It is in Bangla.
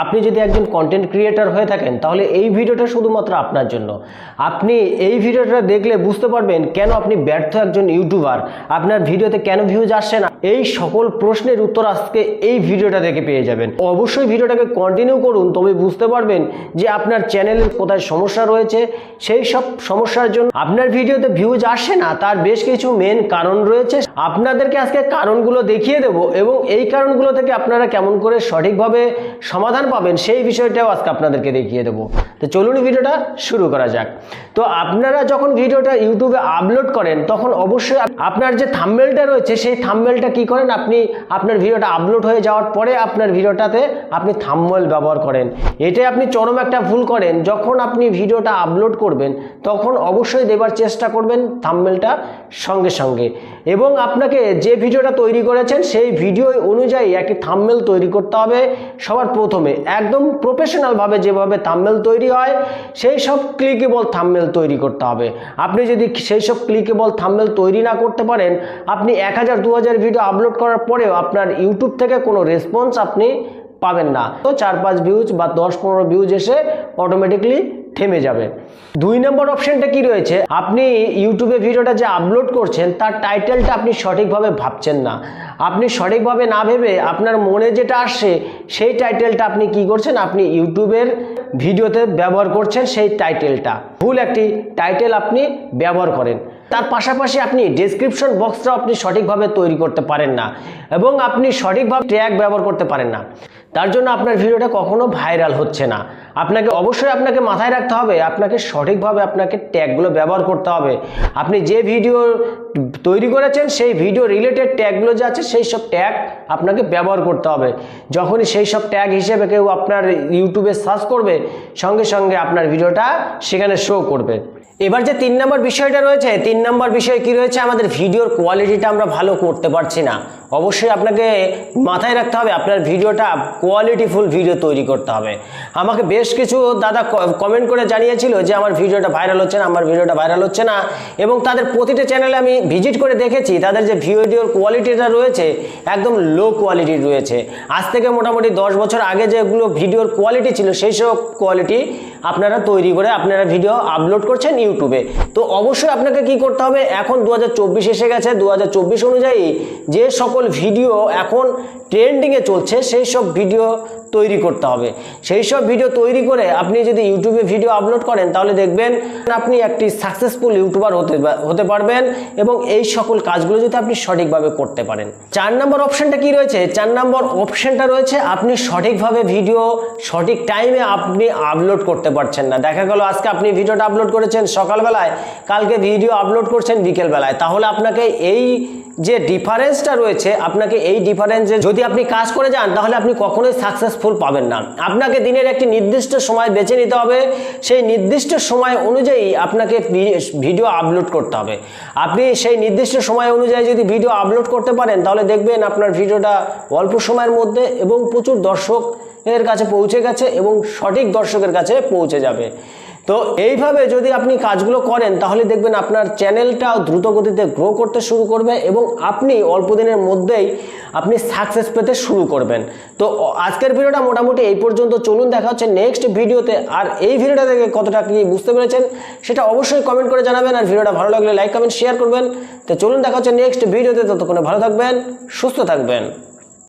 আপনি যদি একজন কন্টেন্ট ক্রিয়েটার হয়ে থাকেন, তাহলে এই ভিডিওটা শুধুমাত্র আপনার জন্য। আপনি এই ভিডিওটা দেখলে বুঝতে পারবেন কেন আপনি ব্যর্থ একজন ইউটিউবার আপনার ভিডিওতে কেন ভিউজ আসছে না। এই সকল প্রশ্নের উত্তর আজকে এই ভিডিওটা দেখে পেয়ে যাবেন। অবশ্যই ভিডিওটাকে কন্টিনিউ করুন, তবে বুঝতে পারবেন যে আপনার চ্যানেলের কোথায় সমস্যা রয়েছে। সেই সব সমস্যার জন্য আপনার ভিডিওতে ভিউজ আসে না, তার বেশ কিছু মেন কারণ রয়েছে। আপনাদেরকে আজকে কারণগুলো দেখিয়ে দেব এবং এই কারণগুলো থেকে আপনারা কেমন করে সঠিকভাবে সমাধান পাবেন, সেই বিষয়টাও আজকে আপনাদেরকে দেখিয়ে দেবো। তো চলুন ভিডিওটা শুরু করা যাক। তো আপনারা যখন ভিডিওটা ইউটিউবে আপলোড করেন, তখন অবশ্যই আপনার যে থাম্বেলটা রয়েছে, সেই থাম্বেলটা কি করেন? আপনি আপনার ভিডিওটা আপলোড হয়ে যাওয়ার পরে আপনার ভিডিওটাতে আপনি থাম্বেল ব্যবহার করেন। এটাই আপনি চরম একটা ভুল করেন। যখন আপনি ভিডিওটা আপলোড করবেন, তখন অবশ্যই দেবার চেষ্টা করবেন থাম্বেলটা সঙ্গে সঙ্গে। এবং আপনাকে যে ভিডিওটা তৈরি করেছেন, সেই ভিডিও অনুযায়ী একটি থাম্বেল তৈরি করতে হবে সবার প্রথমে। একদম প্রফেশনালভাবে যেভাবে থাম্বেল তৈরি হয়, সেই সব ক্লিকেবল থাম্বেল তৈরি করতে হবে। আপনি যদি সেই সব ক্লিকেবল থাম্বেল তৈরি না করতে পারেন, আপনি এক হাজার, দু হাজার ভিডিও আপলোড করার পরেও আপনার ইউটিউব থেকে কোনো রেসপন্স আপনি পাবেন না। তো চার পাঁচ ভিউজ বা দশ পনেরো ভিউজ এসে অটোমেটিকলি থেমে যাবে। দুই নম্বর অপশনটা কি রয়েছে? আপনি ইউটিউবে ভিডিওটা যে আপলোড করছেন, তার টাইটেলটা আপনি সঠিকভাবে ভাবছেন না। আপনি সঠিকভাবে না ভেবে আপনার মনে যেটা আসছে, সেই টাইটেলটা আপনি কি করছেন? আপনি ইউটিউবের ভিডিওতে ব্যবহার করছেন সেই টাইটেলটা। ভুল একটি টাইটেল আপনি ব্যবহার করেন। তার পাশাপাশি আপনি ডেসক্রিপশন বক্সটাও আপনি সঠিকভাবে তৈরি করতে পারেন না এবং আপনি সঠিকভাবে ট্যাগ ব্যবহার করতে পারেন না। তার জন্য আপনার ভিডিওটা কখনো ভাইরাল হচ্ছে না। আপনাকে অবশ্যই আপনাকে মাথায় রাখতে হবে, আপনাকে সঠিকভাবে আপনাকে ট্যাগগুলো ব্যবহার করতে হবে। আপনি যে ভিডিও তৈরি করেছেন, সেই ভিডিও রিলেটেড ট্যাগগুলো যে আছে, সেই সব ট্যাগ আপনাকে ব্যবহার করতে হবে। যখনই সেই সব ট্যাগ হিসেবে কেউ আপনার ইউটিউবে সার্চ করবে, সঙ্গে সঙ্গে আপনার ভিডিওটা সেখানে শো করবে। এবার যে তিন নম্বর বিষয়টা রয়েছে, তিন নম্বর বিষয় কি রয়েছে? আমাদের ভিডিওর কোয়ালিটিটা আমরা ভালো করতে পারছি না। অবশ্যই আপনাকে মাথায় রাখতে হবে, আপনার ভিডিওটা কোয়ালিটিফুল ভিডিও তৈরি করতে হবে। আমাকে বেশ কিছু দাদা কমেন্ট করে জানিয়েছিল যে, আমার ভিডিওটা ভাইরাল হচ্ছে না, আমার ভিডিওটা ভাইরাল হচ্ছে না। এবং তাদের প্রতিটা চ্যানেলে আমি ভিজিট করে দেখেছি, তাদের যে ভিডিওর কোয়ালিটিটা রয়েছে, একদম লো কোয়ালিটির রয়েছে। আজ থেকে মোটামুটি দশ বছর আগে যেগুলো ভিডিওর কোয়ালিটি ছিল, সেই সব কোয়ালিটি আপনারা তৈরি করে আপনারা ভিডিও আপলোড করছেন ইউটিউবে। তো অবশ্যই আপনাকে কি করতে হবে? এখন দু হাজার চব্বিশ এসে গেছে। দু হাজার চব্বিশ অনুযায়ী যে সকল ভিডিও এখন ট্রেন্ডিংয়ে চলছে, সেই সব ভিডিও তৈরি করতে হবে। সেই সব ভিডিও তৈরি করে আপনি যদি ইউটিউবে ভিডিও আপলোড করেন, তাহলে দেখবেন আপনি একটি সাকসেসফুল ইউটিউবার হতে হতে পারবেন এবং এই সকল কাজগুলো যদি আপনি সঠিকভাবে করতে পারেন। চার নম্বর অপশনটা কি রয়েছে? চার নম্বর অপশনটা রয়েছে আপনি সঠিকভাবে ভিডিও সঠিক টাইমে আপনি আপলোড করতে পারছেন না। দেখা গেল আজকে আপনি ভিডিওটা আপলোড করেছেন সকালবেলায়, কালকে ভিডিও আপলোড করছেন বিকেলবেলায়। তাহলে আপনাকে এই যে ডিফারেন্সটা রয়েছে, আপনাকে এই ডিফারেন্সে যদি আপনি কাজ করে যান, তাহলে আপনি কখনোই সাকসেসফুল পাবেন না। আপনাকে দিনের একটি নির্দিষ্ট সময় বেছে নিতে হবে। সেই নির্দিষ্ট সময় অনুযায়ী আপনাকে ভিডিও আপলোড করতে হবে। আপনি সেই নির্দিষ্ট সময় অনুযায়ী যদি ভিডিও আপলোড করতে পারেন, তাহলে দেখবেন আপনার ভিডিওটা অল্প সময়ের মধ্যে এবং প্রচুর দর্শক এর কাছে পৌঁছে গেছে এবং সঠিক দর্শকের কাছে পৌঁছে যাবে। তো এইভাবে যদি আপনি কাজগুলো করেন, তাহলে দেখবেন আপনার চ্যানেলটাও দ্রুত গতিতে গ্রো করতে শুরু করবে এবং আপনি অল্প দিনের মধ্যেই আপনি সাকসেস পেতে শুরু করবেন। তো আজকের ভিডিওটা মোটামুটি এই পর্যন্ত। চলুন দেখা হচ্ছে নেক্সট ভিডিওতে। আর এই ভিডিওটা থেকে কতটা কি বুঝতে পেরেছেন, সেটা অবশ্যই কমেন্ট করে জানাবেন। আর ভিডিওটা ভালো লাগলে লাইক কমেন্ট শেয়ার করবেন। তো চলুন দেখা হচ্ছে নেক্সট ভিডিওতে। ততক্ষণে ভালো থাকবেন, সুস্থ থাকবেন।